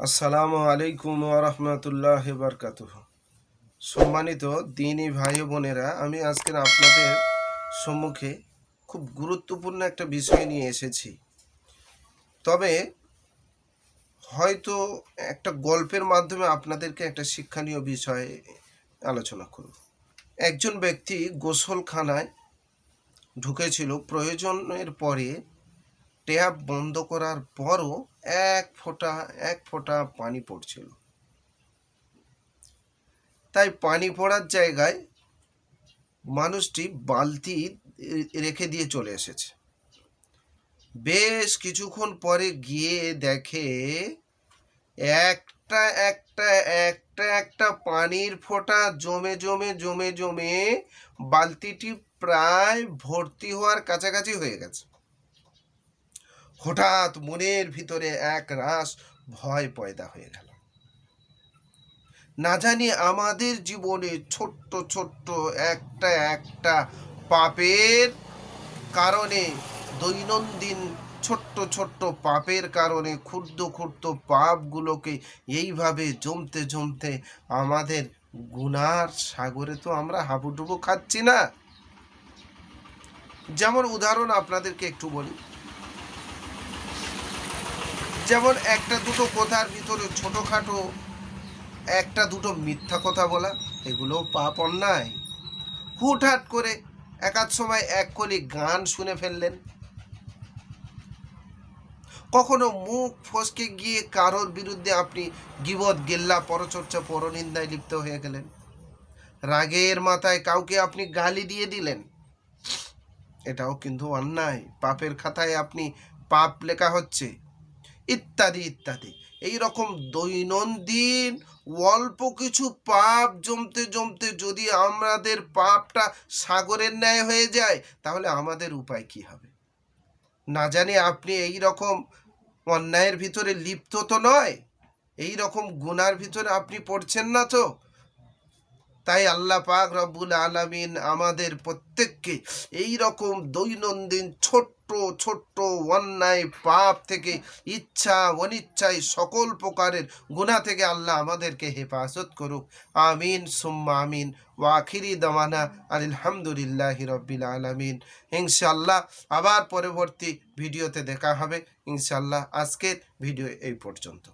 আসসালামু আলাইকুম রহমতুল্লাহ বরকাত সম্মানিত দিনী ভাই বোনেরা, আমি আজকের আপনাদের সম্মুখে খুব গুরুত্বপূর্ণ একটা বিষয় নিয়ে এসেছি। তবে হয়তো একটা গল্পের মাধ্যমে আপনাদেরকে একটা শিক্ষণীয় বিষয়ে আলোচনা করব। একজন ব্যক্তি গোসলখানায় ঢুকেছিল, প্রয়োজনের পরে ট্যাপ বন্ধ করার পরও এক ফোঁটা এক ফোঁটা পানি পড়ছিল। তাই পানি পড়ার জায়গায় মানুষটি বালতি রেখে দিয়ে চলে এসেছে। বেশ কিছুক্ষণ পরে গিয়ে দেখে একটা একটা একটা একটা পানির ফোঁটা জমে জমে জমে জমে বালতিটি প্রায় ভর্তি হওয়ার কাছাকাছি হয়ে গেছে। হঠাৎ মনের ভিতরে এক রাস ভয় পয়দা হয়ে গেল। না জানি আমাদের জীবনে ছোট্ট ছোট্ট একটা একটা পাপের কারণে, দৈনন্দিন ছোট্ট ছোট্ট পাপের কারণে ক্ষুদ্র ক্ষুদ্র পাপগুলোকে এইভাবে জমতে জমতে আমাদের গুনার সাগরে তো আমরা হাবুডুবু খাচ্ছি না। যেমন উদাহরণ আপনাদেরকে একটু বলি। যেমন একটা দুটো কথার ভিতরে ছোটোখাটো, একটা দুটো মিথ্যা কথা বলা এগুলো পাপ অন্যায়। হুটহাট করে একাধ সময় এক কলি গান শুনে ফেললেন। কখনো মুখ ফসকে গিয়ে কারোর বিরুদ্ধে আপনি গিবত, গেল্লা, পরচর্চা, পরনিন্দায় লিপ্ত হয়ে গেলেন। রাগের মাথায় কাউকে আপনি গালি দিয়ে দিলেন। এটাও কিন্তু অন্যায়। পাপের খাতায় আপনি পাপ লেখা হচ্ছে। ইত্যাদি ইত্যাদি। এই রকম দৈনন্দিন অল্প কিছু পাপ জমতে জমতে যদি আমাদের পাপটা সাগরের ন্যায় হয়ে যায়, তাহলে আমাদের উপায় কি হবে? না জানি আপনি এই রকম অন্যায়ের ভিতরে লিপ্ত তো নয় এই রকম গুনার ভিতরে আপনি পড়ছেন না তো? তাই আল্লাহ পাক রব্বুল আলামিন আমাদের প্রত্যেককে এই রকম দৈনন্দিন ছোট্ট ছোট্ট, অন্যায়, পাপ থেকে ইচ্ছা, অনিচ্ছায় সকল প্রকারের গুণা থেকে আল্লাহ আমাদেরকে হেফাজত করুক। আমিন, সুম্মা আমিন ওয়াখিরি দামানা আলহামদুলিল্লাহ রব্বিল আলমিন। ইনশাল্লাহ আবার পরবর্তী ভিডিওতে দেখা হবে। ইনশাল্লাহ আজকের ভিডিও এই পর্যন্ত।